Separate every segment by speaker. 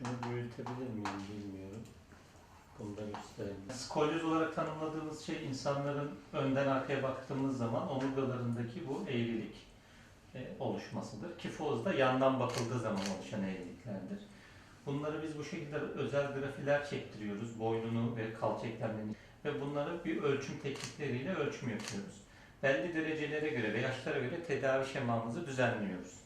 Speaker 1: Şunu büyütebilir miyim bilmiyorum. Bunu da gösterelim.
Speaker 2: Skolyoz olarak tanımladığımız şey insanların önden arkaya baktığımız zaman omurgalarındaki bu eğrilik e, oluşmasıdır. Kifoz da yandan bakıldığı zaman oluşan eğriliklerdir. Bunları biz bu şekilde özel grafiler çektiriyoruz. Boynunu ve kalça eklemlerini ve bunları bir ölçüm teknikleriyle ölçüm yapıyoruz. Belli derecelere göre ve yaşlara göre tedavi şemamızı düzenliyoruz.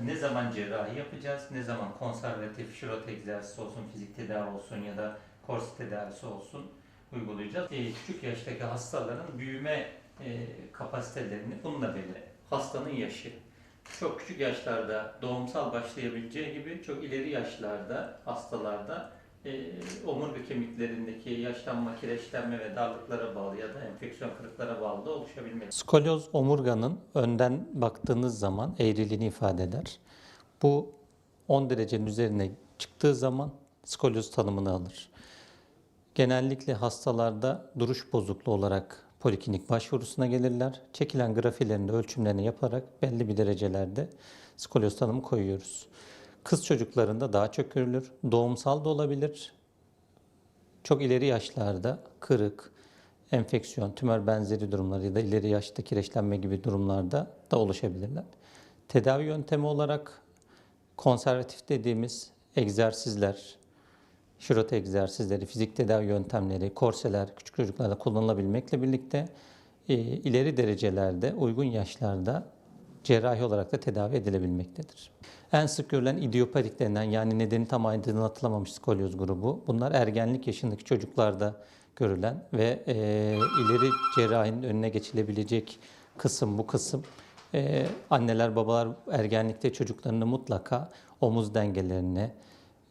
Speaker 2: Ne zaman cerrahi yapacağız, ne zaman konservatif, şirot egzersizi olsun, fizik tedavi olsun ya da korse tedavisi olsun uygulayacağız. Ee, küçük yaştaki hastaların büyüme e, kapasitelerini bununla belirle. Hastanın yaşı. Çok küçük yaşlarda doğumsal başlayabileceği gibi çok ileri yaşlarda hastalarda e, omurga kemiklerindeki yaşlanma, kireçlenme ve darlıklara bağlı ya da enfeksiyon kırıklara bağlı da oluşabilmektedir. Skolyoz omurganın önden baktığınız zaman eğriliğini ifade eder. Bu 10 derecenin üzerine çıktığı zaman skolyoz tanımını alır. Genellikle hastalarda duruş bozukluğu olarak poliklinik başvurusuna gelirler. Çekilen grafilerinde ölçümlerini yaparak belli bir derecelerde skolyoz tanımı koyuyoruz. Kız çocuklarında daha çok görülür. Doğumsal da olabilir. Çok ileri yaşlarda kırık, enfeksiyon, tümör benzeri durumlar ya da ileri yaşta kireçlenme gibi durumlarda da oluşabilirler. Tedavi yöntemi olarak konservatif dediğimiz egzersizler, şirot egzersizleri, fizik tedavi yöntemleri, korseler küçük çocuklarda kullanılabilmekle birlikte e, ileri derecelerde, uygun yaşlarda cerrahi olarak da tedavi edilebilmektedir. En sık görülen idiopatik yani nedeni tam aydınlatılamamış skolyoz grubu. Bunlar ergenlik yaşındaki çocuklarda görülen ve e, ileri cerrahinin önüne geçilebilecek kısım bu kısım. E, anneler babalar ergenlikte çocuklarını mutlaka omuz dengelerini,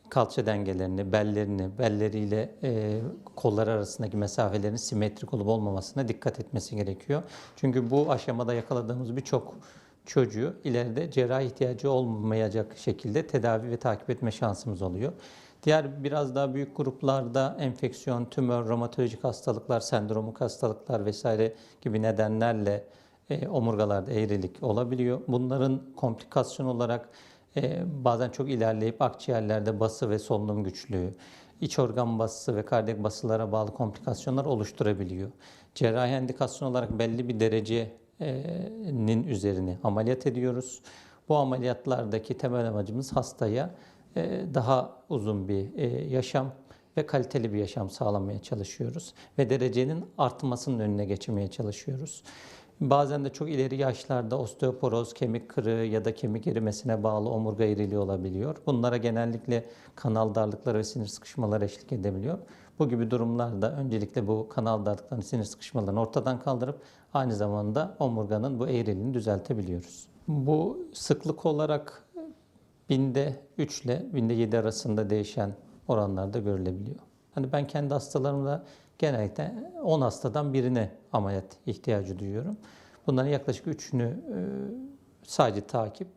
Speaker 2: kalça dengelerini, bellerini, belleriyle e, kollar arasındaki mesafelerin simetrik olup olmamasına dikkat etmesi gerekiyor. Çünkü bu aşamada yakaladığımız birçok çocuğu ileride cerrahi ihtiyacı olmayacak şekilde tedavi ve takip etme şansımız oluyor. Diğer biraz daha büyük gruplarda enfeksiyon, tümör, romatolojik hastalıklar, sendromik hastalıklar vesaire gibi nedenlerle e, omurgalarda eğrilik olabiliyor. Bunların komplikasyon olarak e, bazen çok ilerleyip akciğerlerde bası ve solunum güçlüğü, iç organ basısı ve kardiyak basılara bağlı komplikasyonlar oluşturabiliyor. Cerrahi endikasyon olarak belli bir derecenin üzerine ameliyat ediyoruz. Bu ameliyatlardaki temel amacımız hastaya daha uzun bir yaşam ve kaliteli bir yaşam sağlamaya çalışıyoruz ve derecenin artmasının önüne geçirmeye çalışıyoruz. Bazen de çok ileri yaşlarda osteoporoz, kemik kırığı ya da kemik erimesine bağlı omurga eğriliği olabiliyor. Bunlara genellikle kanal darlıkları ve sinir sıkışmaları eşlik edebiliyor. Bu gibi durumlarda öncelikle bu kanal darlıklarını, sinir sıkışmalarını ortadan kaldırıp aynı zamanda omurganın bu eğriliğini düzeltebiliyoruz. Bu sıklık olarak binde 3 ile binde 7 arasında değişen oranlarda görülebiliyor. Hani ben kendi hastalarımda genellikle 10 hastadan birine ameliyat ihtiyacı duyuyorum. Bunların yaklaşık 3'ünü sadece takip,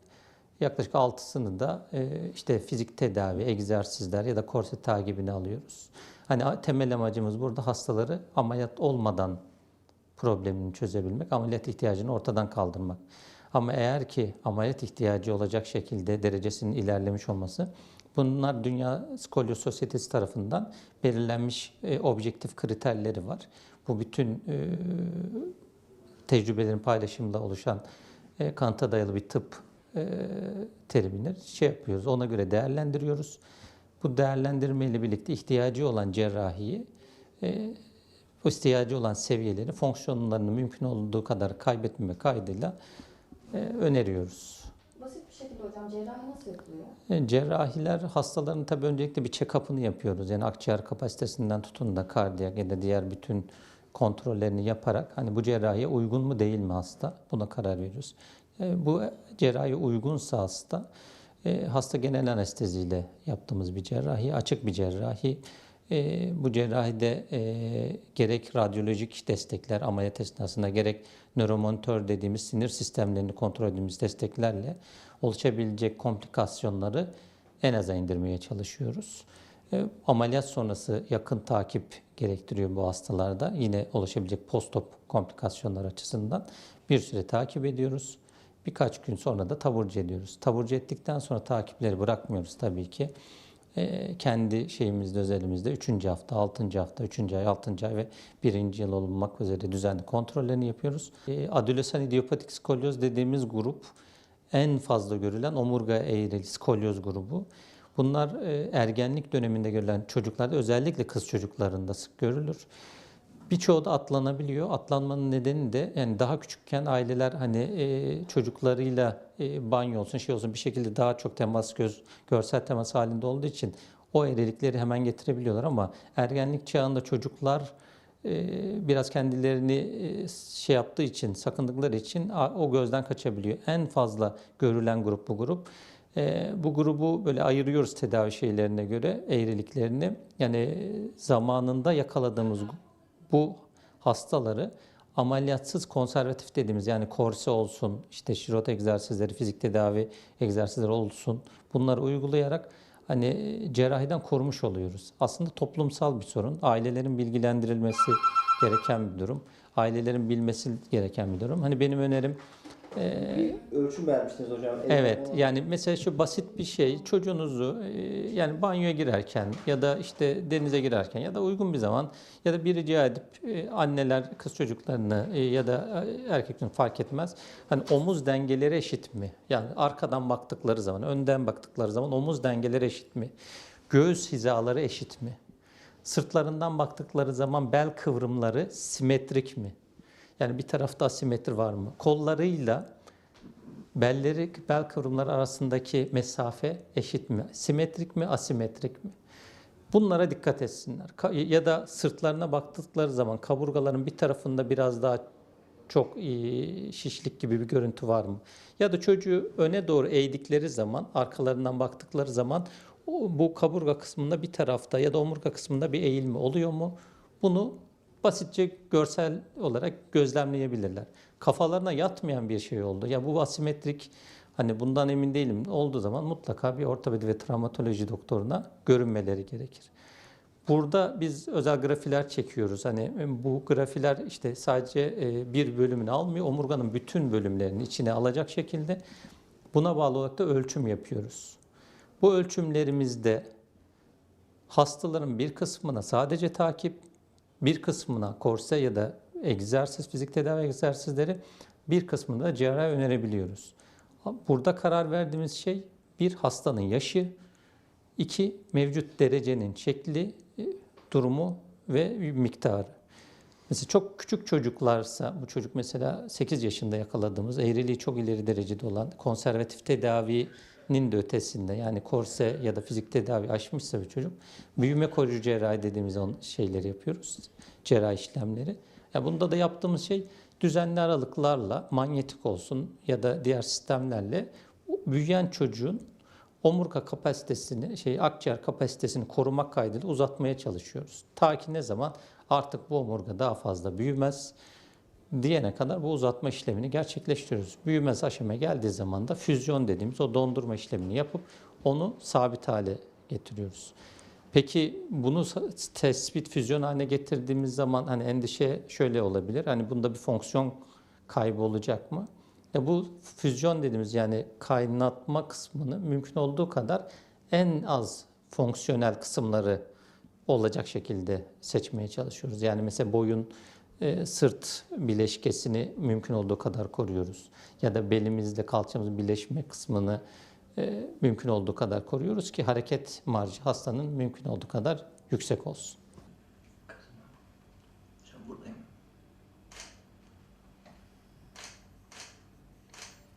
Speaker 2: yaklaşık 6'sını da e, işte fizik tedavi, egzersizler ya da korse takibini alıyoruz. Hani temel amacımız burada hastaları ameliyat olmadan problemini çözebilmek, ameliyat ihtiyacını ortadan kaldırmak. Ama eğer ki ameliyat ihtiyacı olacak şekilde derecesinin ilerlemiş olması, bunlar Dünya Skolyoz Sosyetesi tarafından belirlenmiş e, objektif kriterleri var. Bu bütün e, tecrübelerin paylaşımında oluşan e, kanıta dayalı bir tıp e, terimini şey yapıyoruz. Ona göre değerlendiriyoruz. Bu değerlendirmeyle birlikte ihtiyacı olan cerrahiyi e, ihtiyacı olan seviyeleri, fonksiyonlarını mümkün olduğu kadar kaybetmeme kaydıyla e, öneriyoruz.
Speaker 3: Basit bir şekilde hocam cerrahi nasıl yapılıyor?
Speaker 2: E, Cerrahiler hastaların tabii öncelikle bir check-up'ını yapıyoruz. Yani akciğer kapasitesinden tutun da kardiyak ya da diğer bütün kontrollerini yaparak hani bu cerrahiye uygun mu değil mi hasta buna karar veriyoruz. E, Bu cerrahi uygunsa hasta e, hasta genel anesteziyle yaptığımız bir cerrahi, açık bir cerrahi. E, bu cerrahide e, gerek radyolojik destekler ameliyat esnasında gerek nöromonitör dediğimiz sinir sistemlerini kontrol ettiğimiz desteklerle oluşabilecek komplikasyonları en aza indirmeye çalışıyoruz. E, ameliyat sonrası yakın takip gerektiriyor bu hastalarda. Yine oluşabilecek postop komplikasyonlar açısından bir süre takip ediyoruz. Birkaç gün sonra da taburcu ediyoruz. Taburcu ettikten sonra takipleri bırakmıyoruz tabii ki. e, kendi şeyimizde, özelimizde 3. hafta, 6. hafta, 3. ay, 6. ay ve 1. yıl olmak üzere düzenli kontrollerini yapıyoruz. E, Adolesan idiopatik skolyoz dediğimiz grup en fazla görülen omurga eğrili skolyoz grubu. Bunlar e, ergenlik döneminde görülen çocuklarda özellikle kız çocuklarında sık görülür. Birçoğu da atlanabiliyor. Atlanmanın nedeni de yani daha küçükken aileler hani e, çocuklarıyla e, banyo olsun şey olsun bir şekilde daha çok temas göz görsel temas halinde olduğu için o eğrilikleri hemen getirebiliyorlar ama ergenlik çağında çocuklar e, biraz kendilerini e, şey yaptığı için sakındıkları için o gözden kaçabiliyor. En fazla görülen grup bu grup. E, bu grubu böyle ayırıyoruz tedavi şeylerine göre eğriliklerini. Yani zamanında yakaladığımız bu hastaları ameliyatsız konservatif dediğimiz yani korse olsun, işte şirot egzersizleri, fizik tedavi egzersizleri olsun bunları uygulayarak hani cerrahiden korumuş oluyoruz. Aslında toplumsal bir sorun. Ailelerin bilgilendirilmesi gereken bir durum. Ailelerin bilmesi gereken bir durum. Hani benim önerim
Speaker 1: Bir ölçüm vermiştiniz hocam.
Speaker 2: Evet yani mesela şu basit bir şey çocuğunuzu e, yani banyoya girerken ya da işte denize girerken ya da uygun bir zaman ya da bir rica edip e, anneler kız çocuklarını e, ya da erkeklerini fark etmez. Hani omuz dengeleri eşit mi? Yani arkadan baktıkları zaman, önden baktıkları zaman omuz dengeleri eşit mi? Göğüs hizaları eşit mi? Sırtlarından baktıkları zaman bel kıvrımları simetrik mi? Yani bir tarafta asimetri var mı? Kollarıyla belleri, bel kıvrımları arasındaki mesafe eşit mi? Simetrik mi, asimetrik mi? Bunlara dikkat etsinler. Ya da sırtlarına baktıkları zaman kaburgaların bir tarafında biraz daha çok e, şişlik gibi bir görüntü var mı? Ya da çocuğu öne doğru eğdikleri zaman, arkalarından baktıkları zaman bu kaburga kısmında bir tarafta ya da omurga kısmında bir eğilme oluyor mu? Bunu basitçe görsel olarak gözlemleyebilirler. Kafalarına yatmayan bir şey oldu. Ya bu asimetrik hani bundan emin değilim olduğu zaman mutlaka bir ortopedi ve travmatoloji doktoruna görünmeleri gerekir. Burada biz özel grafiler çekiyoruz. Hani bu grafiler işte sadece e, bir bölümünü almıyor, omurganın bütün bölümlerini içine alacak şekilde buna bağlı olarak da ölçüm yapıyoruz. Bu ölçümlerimizde hastaların bir kısmına sadece takip, bir kısmına korse ya da egzersiz, fizik tedavi egzersizleri, bir kısmını da cerrahi önerebiliyoruz. Burada karar verdiğimiz şey bir hastanın yaşı, iki mevcut derecenin şekli, e, durumu ve miktarı. Mesela çok küçük çocuklarsa, bu çocuk mesela 8 yaşında yakaladığımız, eğriliği çok ileri derecede olan konservatif tedavinin de ötesinde yani korse ya da fizik tedavi aşmışsa bir çocuk, büyüme koruyucu cerrahi dediğimiz on şeyleri yapıyoruz, cerrahi işlemleri. Ya bunda da yaptığımız şey düzenli aralıklarla, manyetik olsun ya da diğer sistemlerle büyüyen çocuğun omurga kapasitesini, şey akciğer kapasitesini korumak kaydıyla uzatmaya çalışıyoruz. Ta ki ne zaman artık bu omurga daha fazla büyümez diyene kadar bu uzatma işlemini gerçekleştiriyoruz. Büyümez aşamaya geldiği zaman da füzyon dediğimiz o dondurma işlemini yapıp onu sabit hale getiriyoruz. Peki bunu tespit füzyon haline getirdiğimiz zaman hani endişe şöyle olabilir. Hani bunda bir fonksiyon kaybı olacak mı? Ya bu füzyon dediğimiz yani kaynatma kısmını mümkün olduğu kadar en az fonksiyonel kısımları olacak şekilde seçmeye çalışıyoruz. Yani mesela boyun e, sırt bileşkesini mümkün olduğu kadar koruyoruz. Ya da belimizle kalçamızın birleşme kısmını e, mümkün olduğu kadar koruyoruz ki hareket marjı hastanın mümkün olduğu kadar yüksek olsun.